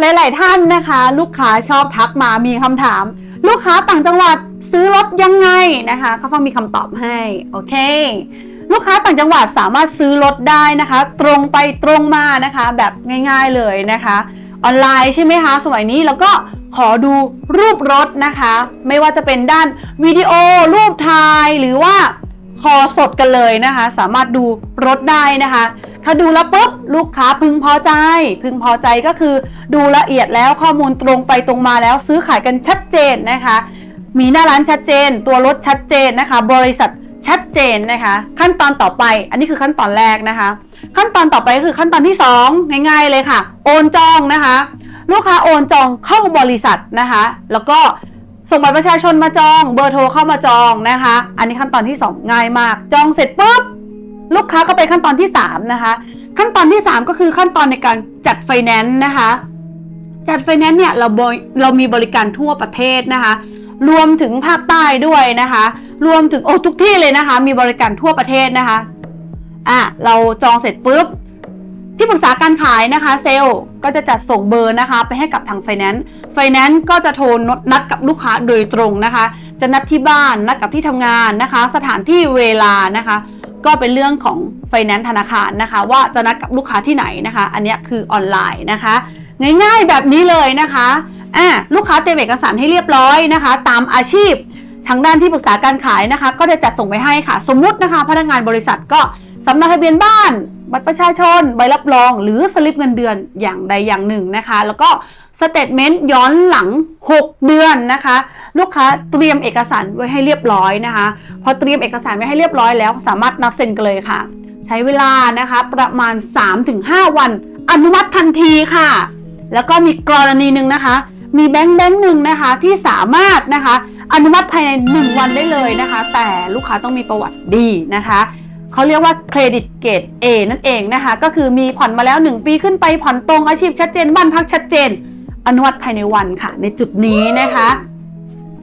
หลาย ๆ ท่านนะคะ ลูกค้าชอบทักมามีคำถาม ลูกค้าต่างจังหวัดซื้อรถยังไงนะคะเขาฟังมีคำตอบให้โอเค ลูกค้าต่างจังหวัดสามารถซื้อรถได้นะคะ ตรงไปตรงมานะคะ แบบง่าย ๆ เลยนะคะออนไลน์ใช่ไหมคะ สมัยนี้แล้วก็ขอดูรูปรถนะคะ ไม่ว่าจะเป็นด้านวิดีโอ รูปถ่ายหรือว่าคอสดกันเลยนะคะ สามารถดูรถได้นะคะ ถ้าดูแล้วปุ๊บลูกค้าพึงพอใจ พึงพอใจก็คือ ดูละเอียดแล้วข้อมูลตรงไปตรงมาแล้วซื้อขายกันชัดเจนนะคะ มีหน้าร้านชัดเจน ตัวรถชัดเจนนะคะ บริษัทชัดเจนนะคะ ขั้นตอนต่อไป อันนี้คือขั้นตอนแรกนะคะ ขั้นตอนต่อไปก็คือขั้นตอนที่ 2 ง่าย ๆเลยค่ะ โอนจองนะคะ ลูกค้าโอนจองเข้าบริษัทนะคะ แล้วก็ส่งบัตรประชาชนมาจอง เบอร์โทรเข้ามาจองนะคะ อันนี้ขั้นตอนที่ 2 ง่ายมาก จองเสร็จปุ๊บ ลูกค้าก็ไปขั้นตอนที่ 3 นะคะ ขั้นตอนที่ 3 ก็คือขั้นตอนในการจัดไฟแนนซ์นะคะ จัดไฟแนนซ์เนี่ยเราบเรามีบริการทั่วประเทศนะคะ รวมถึงภาคใต้ด้วยนะคะ รวมถึงโอ้ทุกที่เลยนะคะ มีบริการทั่วประเทศนะคะอะเราจองเสร็จปุ๊บที่ปรึกษาการขายนะคะ เซลล์ก็จะจัดส่งเบอร์นะคะ ไปให้กับทางไฟแนนซ์ไฟแนนซ์ก็จะโทรนัดกับลูกค้าโดยตรงนะคะ จะนัดที่บ้านนัดกับที่ทำงานนะคะ สถานที่เวลานะคะ ก็เป็นเรื่องของไฟแนนซ์ธนาคารนะคะ ว่าจะนัดกับลูกค้าที่ไหนนะคะ อันนี้คือออนไลน์นะคะ ง่ายๆแบบนี้เลยนะคะอะลูกค้าเตรียมเอกสารให้เรียบร้อยนะคะ ตามอาชีพทางด้านที่ปรึกษาการขายนะคะ ก็จะจัดส่งไปให้ค่ะ สมมุตินะคะ พนักงานบริษัทก็สำเนาทะเบียนบ้าน บัตรประชาชน ใบรับรอง หรือสลิปเงินเดือนอย่างใดอย่างหนึ่งนะคะ แล้วก็สเตทเมนต์ย้อนหลัง 6 เดือนนะคะ ลูกค้าเตรียมเอกสารไว้ให้เรียบร้อยนะคะ พอเตรียมเอกสารไว้ให้เรียบร้อยแล้ว สามารถนัดเซ็นกันเลยค่ะ ใช้เวลานะคะประมาณ 3-5 วัน อนุมัติทันทีค่ะ แล้วก็มีกรณีหนึ่งนะคะ มีแบงค์แบงค์หนึ่งนะคะที่สามารถนะคะ อนุมัติภายใน 1 วันได้เลยนะคะ แต่ลูกค้าต้องมีประวัติดีนะคะ เขาเรียกว่าเครดิตเกรด A นั่นเองนะคะ ก็คือมีผ่อนมาแล้ว 1 ปีขึ้นไปผ่อนตรงอาชีพชัดเจน บ้านพักชัดเจน อนุมัติภายในวันค่ะ ในจุดนี้นะคะ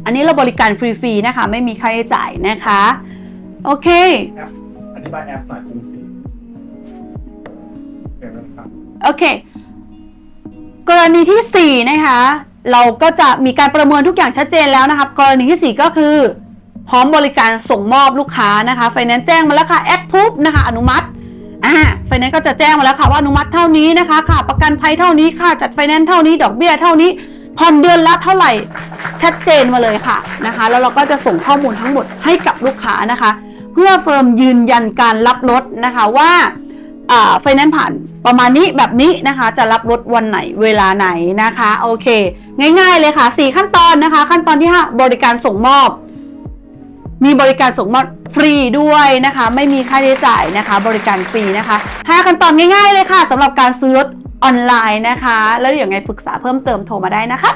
อันนี้เราบริการฟรีๆนะคะ ไม่มีค่าใช้จ่ายนะคะ โอเคแอปอธิบายแอปหน่อยกรุงศรีเดี๋ยวนะครับโอเค กรณีที่ 4 นะคะ เราก็จะมีการประเมินทุกอย่างชัดเจนแล้วนะครับกรณีที่ 4 ก็คือ พร้อมบริการส่งมอบลูกค้านะคะไฟแนนซ์แจ้งมาแล้วค่ะแอดพูบนะคะ อนุมัติอ่าไฟแนนซ์ก็จะแจ้งมาแล้วค่ะว่าอนุมัติเท่านี้นะคะค่ะประกันภัยเท่านี้ค่ะจัดไฟแนนซ์เท่านี้ดอกเบี้ยเท่านี้ผ่อนเดือนละเท่าไหร่ชัดเจนมาเลยค่ะนะคะ แล้วเราก็จะส่งข้อมูลทั้งหมดให้กับลูกค้านะคะ เพื่อเฟิร์มยืนยันการรับรถนะคะว่าไฟแนนซ์ผ่านประมาณนี้แบบนี้นะคะ จะรับรถวันไหนเวลาไหนนะคะโอเค ง่ายๆเลยค่ะ 4 ขั้นตอนนะคะ ขั้นตอนที่ 5 บริการส่งมอบ มีบริการส่งมอบฟรีด้วยนะคะ ไม่มีค่าใช้จ่ายนะคะ บริการฟรีนะคะ5ขั้นตอนง่ายๆเลยค่ะสำหรับการซื้อรถออนไลน์นะคะ แล้วอย่างไงปรึกษาเพิ่มเติมโทรมาได้นะคะ